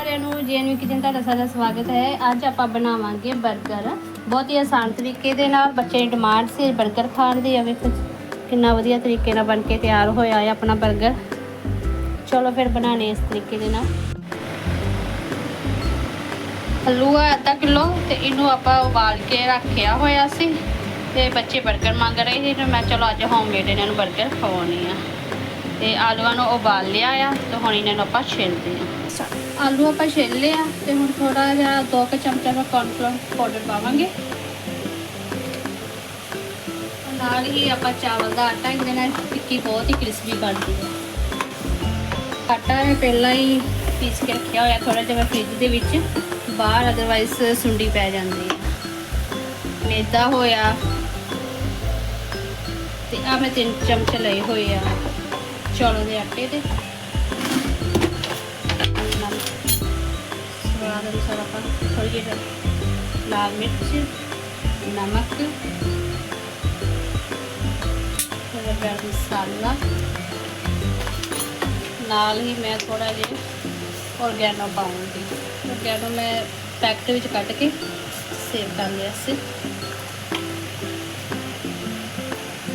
ਸਾਰਿਆਂ ਨੂੰ ਜੀਐਨਵੀ ਕਿਚਨ ਤੁਹਾਡਾ ਸਾਰਾ ਸਵਾਗਤ ਹੈ। ਅੱਜ ਆਪਾਂ ਬਣਾਵਾਂਗੇ 버ਗਰ ਬਹੁਤ ਹੀ ਆਸਾਨ ਤਰੀਕੇ ਦੇ ਨਾਲ ਬੱਚੇ ਡਿਮਾਂਡ ਸੀ 버ਗਰ ਖਾਣ ਦੀ। ਆ ਵੇਖੋ ਕਿੰਨਾ ਵਧੀਆ ਤਰੀਕੇ ਨਾਲ ਬਣ ਕੇ ਤਿਆਰ ਹੋਇਆ ਹੈ ਆਪਣਾ 버ਗਰ ਚਲੋ ਫਿਰ ਬਣਾਣੇ ਇਸ ਤਰੀਕੇ ਦੇ ਨਾਲ। ਆਲੂ ਅੱਧਾ ਕਿਲੋ ਤੇ ਇਹਨੂੰ ਆਪਾਂ ਉਬਾਲ ਕੇ ਰੱਖਿਆ ਹੋਇਆ ਸੀ। ਤੇ ਬੱਚੇ 버ਗਰ ਮੰਗ ਰਹੇ ਸੀ ਤੇ ਮੈਂ ਚਲੋ ਅੱਜ ਹੋਮਮੇਡ ਇਹਨਾਂ ਨੂੰ 버ਗਰ ਖਵਾਉਣੀ ਆ ਤੇ ਆਲੂਆਂ ਨੂੰ ਉਬਾਲ ਲਿਆ ਆ ਤੇ ਹੁਣ ਇਹਨਾਂ ਨੂੰ ਆਪਾਂ ਛਿੱਲਦੇ ਆ। ਆਲੂ ਆਪਾਂ ਛਿੱਲ ਲਿਆ ਤੇ ਹੁਣ ਥੋੜਾ ਜਿਹਾ ਦੋ ਕੁ ਚਮਚਾ ਦਾ ਕੌਰਨਫਲੋਰ ਪਾਊਡਰ ਪਾਵਾਂਗੇ। ਨਾਲ ਹੀ ਆਪਾਂ ਚਾਵਲ ਦਾ ਆਟਾ ਇਹਦੇ ਨਾਲ ਟਿੱਕੀ ਬਹੁਤ ਹੀ ਕ੍ਰਿਸਪੀ ਬਣਦੀ ਹੈ ਆਟਾ ਹੈ ਪਹਿਲਾਂ ਹੀ ਪੀਸ ਕੇ ਰੱਖਿਆ ਹੋਇਆ ਥੋੜਾ ਜਿਹਾ ਫ੍ਰਿਜ ਦੇ ਵਿੱਚ, ਬਾਹਰ ਅਦਰਵਾਈਜ਼ ਸੁੰਡੀ ਪੈ ਜਾਂਦੀ ਹੈ ਮੈਦਾ ਹੋਇਆ ਤੇ ਆ ਮੈਂ ਤਿੰਨ ਚਮਚ ਲਏ ਹੋਏ ਆ। ਚੌਲਾਂ ਦੇ ਆਟੇ ਦੇ ਸਵਾਦ ਅਨੁਸਾਰ ਆਪਾਂ ਥੋੜੀ ਜਿਹੀ ਲਾਲ ਮਿਰਚ, ਨਮਕ ਥੋੜਾ ਜਿਹਾ ਮਸਾਲਾ। ਨਾਲ ਹੀ ਮੈਂ ਥੋੜਾ ਜਿਹਾ ਔਰਗੈਨੋ ਪਾਉਂਗੀ। ਔਰਗੈਨੋ ਮੈਂ ਪੈਕਟ ਵਿੱਚ ਕੱਟ ਕੇ ਸੇਵ ਕਰ ਲਿਆ ਸੀ।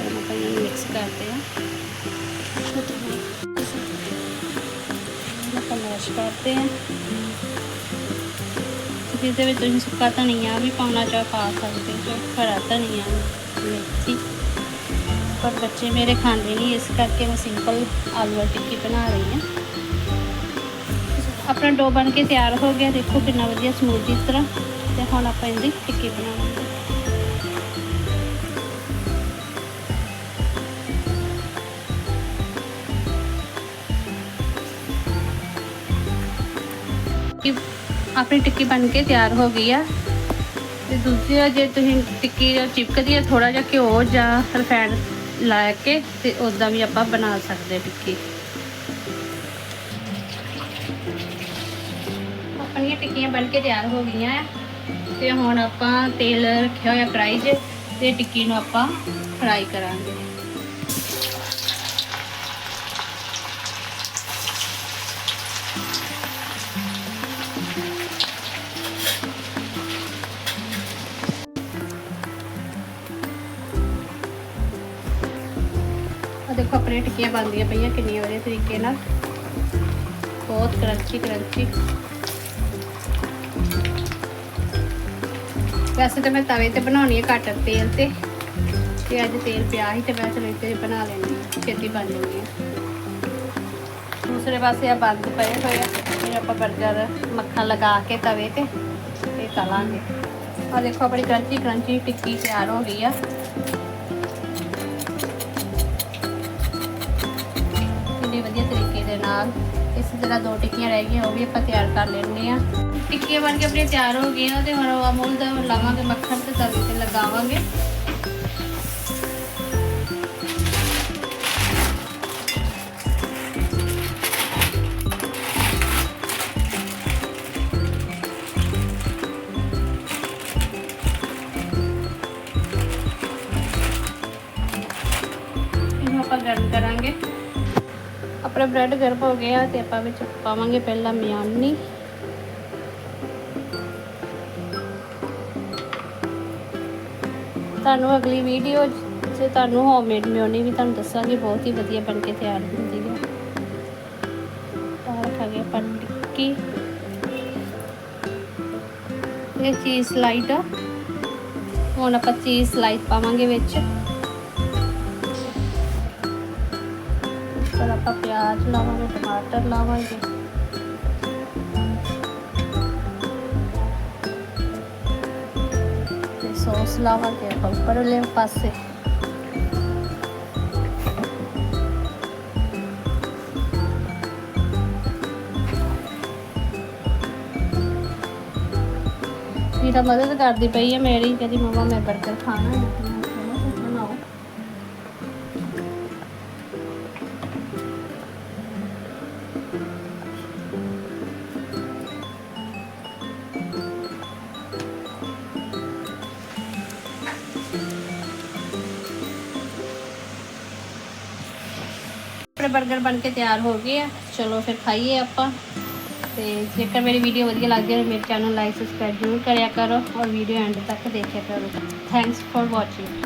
ਆਪਾਂ ਇਹਨੂੰ ਮਿਕਸ ਕਰਦੇ ਹਾਂ। ਆਪਾਂ ਕਰਦੇ ਹਾਂ ਤੇ ਇਹਦੇ ਵਿੱਚ ਤੁਸੀਂ ਸੁੱਕਾ ਧਨੀਆ ਵੀ ਪਾਉਣਾ ਚਾਹ ਪਾ ਸਕਦੇ ਹੋ ਹਰਾ ਧਨੀਆ ਮੇਥੀ। ਪਰ ਬੱਚੇ ਮੇਰੇ ਖਾਂਦੇ ਨਹੀਂ, ਇਸ ਕਰਕੇ ਮੈਂ ਸਿੰਪਲ ਆਲੂ ਵਾਲੀ ਟਿੱਕੀ ਬਣਾ ਰਹੀ ਹਾਂ। ਆਪਣਾ ਡੋ ਬਣ ਕੇ ਤਿਆਰ ਹੋ ਗਿਆ। ਦੇਖੋ ਕਿੰਨਾ ਵਧੀਆ ਸਮੂਥ ਇਸ ਤਰ੍ਹਾਂ। ਤੇ ਹੁਣ ਆਪਾਂ ਇਹਦੀ ਟਿੱਕੀ ਬਣਾਵਾਂਗੇ। ਆਪਣੀ ਟਿੱਕੀ ਬਣ ਕੇ ਤਿਆਰ ਹੋ ਗਈ ਆ। ਤੇ ਦੂਜੀ ਜੇ ਤੁਸੀਂ ਟਿੱਕੀ ਚਿਪਕਦੀ ਆ ਥੋੜਾ ਜਿਹਾ ਘਿਓ ਜਾਂ ਰਿਫਾਈਂਡ ਲਾ ਕੇ ਤੇ ਉਦਾਂ ਵੀ ਆਪਾਂ ਬਣਾ ਸਕਦੇ ਟਿੱਕੀ। ਆਪਣੀਆਂ ਟਿੱਕੀਆਂ ਬਣ ਕੇ ਤਿਆਰ ਹੋ ਗਈਆਂ ਆ। ਤੇ ਹੁਣ ਆਪਾਂ ਤੇਲ ਰੱਖਿਆ ਹੋਇਆ ਕੜਾਈ 'ਚ ਤੇ ਟਿੱਕੀ ਨੂੰ ਆਪਾਂ ਫਰਾਈ ਕਰਾਂਗੇ। ਦੇਖੋ ਆਪਣੇ ਟਿੱਕੀਆਂ ਬਣਦੀਆਂ ਪਈਆਂ ਕਿੰਨੀ ਵਧੀਆ ਤਰੀਕੇ ਨਾਲ। ਬਹੁਤ ਕਰੰਚੀ ਕਰੰਚੀ ਵੈਸੇ ਤਾਂ ਮੈਂ ਤਵੇ ਤੇ ਬਣਾਉਣੀ ਹੈ ਘੱਟ ਤੇਲ ਤੇ। ਤੇ ਅੱਜ ਤੇਲ ਪਿਆ ਸੀ ਤੇ ਮੈਂ ਚਲੋ ਇੱਥੇ ਬਣਾ ਲੈਣੀ ਹੈ, ਛੇਤੀ ਬਣ ਜਾਂਦੀ ਹੈ ਦੂਸਰੇ ਪਾਸੇ ਆ ਬੰਦ ਪਏ ਹੋਏ ਆ, ਫਿਰ ਆਪਾਂ 버ਗਰ ਮੱਖਣ ਲਗਾ ਕੇ ਤਵੇ ਤੇ ਤੇ ਤਲਾਂਗੇ। ਆ ਦੇਖੋ ਆਪਣੀ ਕਰੰਚੀ ਕਰੰਚੀ ਟਿੱਕੀ ਤਿਆਰ ਹੋ ਗਈ ਆ। ਕਿੰਨੇ ਵਧੀਆ ਤਰੀਕੇ ਦੇ ਨਾਲ। ਇਸ ਤਰ੍ਹਾਂ ਦੋ ਟਿੱਕੀਆਂ ਰਹਿ ਗਈਆਂ, ਉਹ ਵੀ ਆਪਾਂ ਤਿਆਰ ਕਰ ਲੈਣੇ ਆ ਟਿੱਕੀਆਂ ਬਣ ਕੇ ਆਪਣੀਆਂ ਤਿਆਰ ਹੋ ਗਈਆਂ, ਤੇ ਹੁਣ ਅਮੂਲ ਦਾ ਲਾਵਾਂਗੇ ਮੱਖਣ ਤੇ ਤਵੇ ਤੇ ਲਗਾਵਾਂਗੇ। ਇਹਨੂੰ ਆਪਾਂ ਗਰਮ ਕਰਾਂਗੇ। ਆਪਣਾ ਬ੍ਰੈਡ ਗਰਮ ਹੋ ਗਿਆ ਤੇ ਆਪਾਂ ਵਿੱਚ ਪਾਵਾਂਗੇ ਪਹਿਲਾਂ ਮਿਆਨੀ ਤੁਹਾਨੂੰ ਅਗਲੀ ਵੀਡੀਓ 'ਚ ਤੁਹਾਨੂੰ ਹੋਮਮੇਡ ਮਿਓਨੀ ਵੀ ਤੁਹਾਨੂੰ ਦੱਸਾਂਗੇ, ਬਹੁਤ ਹੀ ਵਧੀਆ ਬਣ ਕੇ ਤਿਆਰ ਹੁੰਦੀ ਹੈ। ਤਾਂ ਰੱਖਾਂਗੇ ਆਪਾਂ ਟਿੱਕੀ। ਇਹ ਚੀਜ਼ ਸਲਾਈਡ ਆ। ਹੁਣ ਆਪਾਂ ਚੀਜ਼ ਸਲਾਈਡ ਪਾਵਾਂਗੇ ਵਿੱਚ। ਫਿਰ ਆਪਾਂ ਪਿਆਜ਼ ਲਾਵਾਂਗੇ, ਟਮਾਟਰ ਲਾਵਾਂਗੇ। ਤੇ ਸੌਸ ਲਾਵਾਂਗੇ ਆਪਾਂ ਉੱਪਰਲੇ ਪਾਸੇ। ਵੀਰਾ ਮਦਦ ਕਰਦੀ ਪਈ ਹੈ ਮੇਰੀ, ਕਹਿੰਦੀ, ਮਮਾ, ਮੈਂ 버ਗਰ ਖਾਣਾ ਹੈ। ਆਪਣੇ 버ਗਰ ਬਣ ਕੇ ਤਿਆਰ ਹੋ ਗਏ ਆ। ਚਲੋ ਫਿਰ ਖਾਈਏ ਆਪਾਂ। ਤੇ ਜੇਕਰ ਮੇਰੀ ਵੀਡੀਓ ਵਧੀਆ ਲੱਗਦੀ ਹੈ ਮੇਰੇ ਚੈਨਲ ਲਾਈਕ ਸਬਸਕ੍ਰਾਈਬ ਜ਼ਰੂਰ ਕਰਿਆ ਕਰੋ। ਔਰ ਵੀਡੀਓ ਐਂਡ ਤੱਕ ਦੇਖਿਆ ਕਰੋ। Thanks for watching